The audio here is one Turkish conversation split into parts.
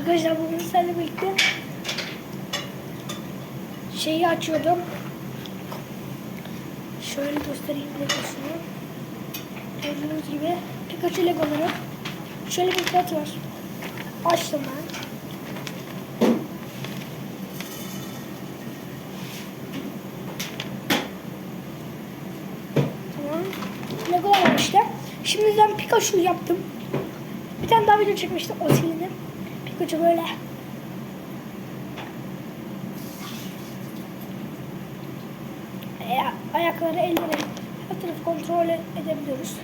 Arkadaşlar bugün sizlerle birlikte şeyi açıyordum. Şöyle göstereyim Legosunu. Gördüğünüz gibi Pikachu Legoları. Şöyle bir set var. Açtım ben. Tamam. Legolar işte. Şimdiden Pikachu yaptım. Bir tane daha video çekmiştim. O silindi. Pikachu böyle. Aya- ayakları, elleri her tarafı kontrol edebiliyoruz.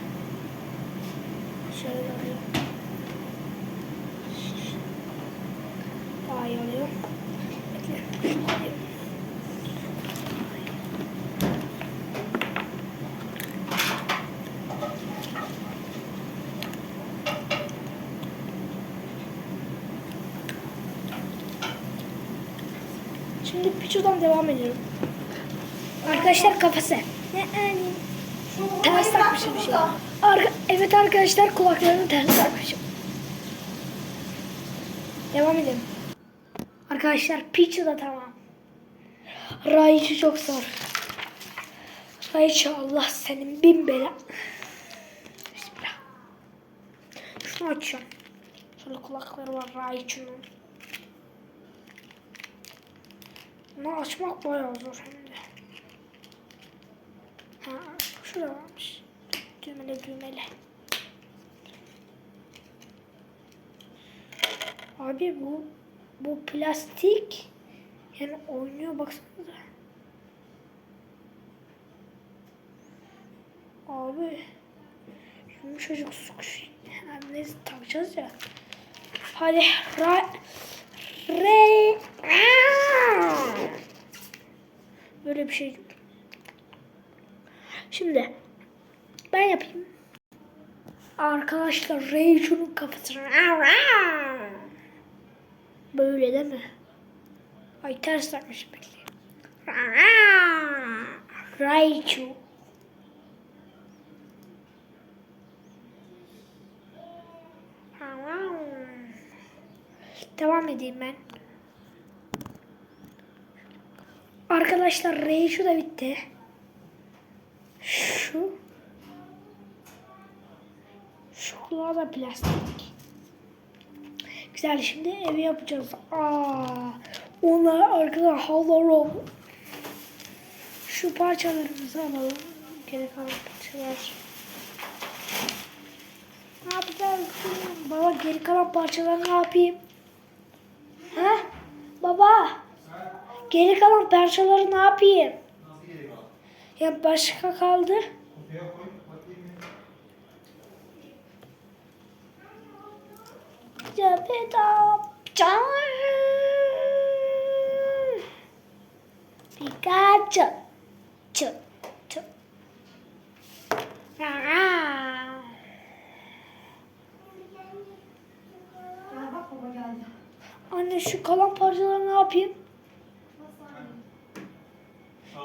Şöyle oluyor. Daha iyi oluyor. Bekle. Şimdi Pichu'dan devam ediyorum. Arkadaşlar kafası. Ne yani? Ters takmışım bir şey. Arka, evet arkadaşlar kulaklarını ters takmışım. Devam edelim. Arkadaşlar Pichu da tamam. Raichu çok zor. Raichu Allah senin bin bela. Bismillah. Şunu açıyorum. Şöyle kulakları var Raichu'nun. Bunu açmak bayağı zor hem de. Ha, şurada varmış. Düğmeli düğmeli. Abi bu bu plastik yani oynuyor baksanıza. Abi yumuşacık sıkış. Yani neyse takacağız ya. Hadi ra re Böyle bir şey. Şimdi ben yapayım. Arkadaşlar Raichu'nun kafasına böyle değil mi? Ay ters takmışım bekle. Raichu. Devam edeyim ben. Arkadaşlar Raichu da bitti. Şu. Şu kulağı da plastik. Güzel şimdi evi yapacağız. Aa, ona arkada havalar Şu parçalarımızı alalım. Geri kalan parçalar. Ne yapacağız? Baba geri kalan parçaları ne yapayım? Ha? Baba. Geri kalan parçaları ne yapayım? Ya başka kaldı. Koy, bakayım. Capitap. Pikachu. Baba geldi. Anne şu kalan parçaları ne yapayım?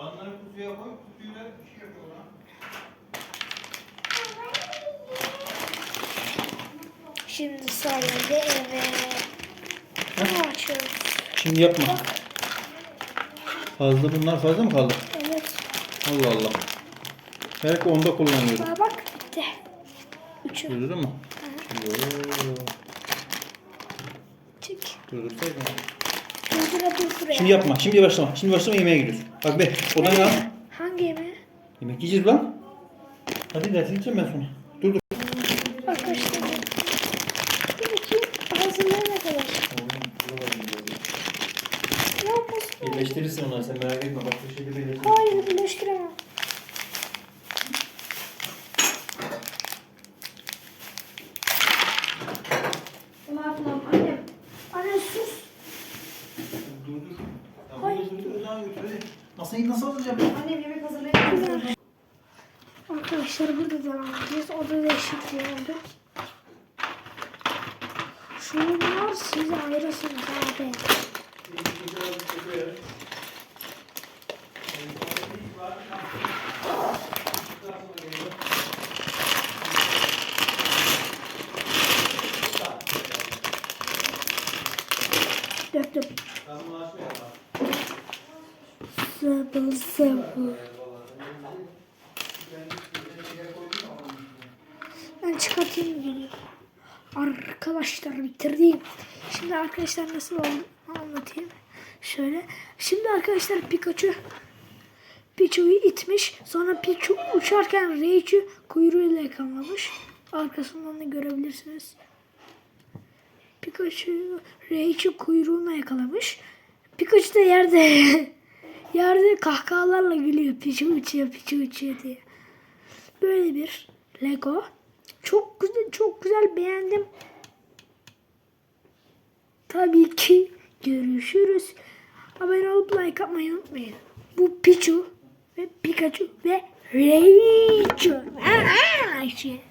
Kalanları kutuya koy, kutuyu da şey. Şimdi sayende eve. Bunu açıyoruz. Şimdi yapma. Fazla bunlar fazla mı kaldı? Evet. Allah Allah. Belki onda kullanıyorum. Aa, bak bitti. Üçü. Durdurur mu? Yoo. Çek. Durdursaydın. Durdura durdura. Şimdi yapma. Şimdi başlama. Şimdi başlama yemeğe gidiyoruz. Bak be. Odana al. Hangi yemeği? Yemek yiyeceğiz lan. Hadi ders edeceğim ben sonra. Dur dur. Arkadaşlar. Bir bakayım. Kadar. Ne yapmasın? Birleştirirsin onları sen merak etme. Bak bir şeyde birleştir. Hayır birleştiremem. Ne yapalım annem? Anne sus. Dur dur. Tamam, Hayır. dur, dur, dur, devam et, hadi. Nasıl nasıl alacağım? Annem yemek hazırlayın. Arkadaşlar burada devam edeceğiz. Orada değişikliği oldu. Şunlar siz ayrısınız abi. Döktüm. Açmayayım Sabır. Ben çıkartayım geliyor? Arkadaşlar bitirdim. Şimdi arkadaşlar nasıl oldu anlatayım. Şöyle. Şimdi arkadaşlar Pikachu Pichu'yu itmiş. Sonra Pichu uçarken Raichu kuyruğuyla yakalamış. Arkasından da görebilirsiniz. Pikachu Raichu kuyruğuna yakalamış. Pikachu da yerde yerde kahkahalarla gülüyor. Pichu uçuyor, Pichu uçuyor diye. Böyle bir Lego. Çok güzel, çok güzel beğendim. Tabii ki görüşürüz. Abone olup like atmayı unutmayın. Bu Pichu ve Pikachu ve Raichu. Aa, şey.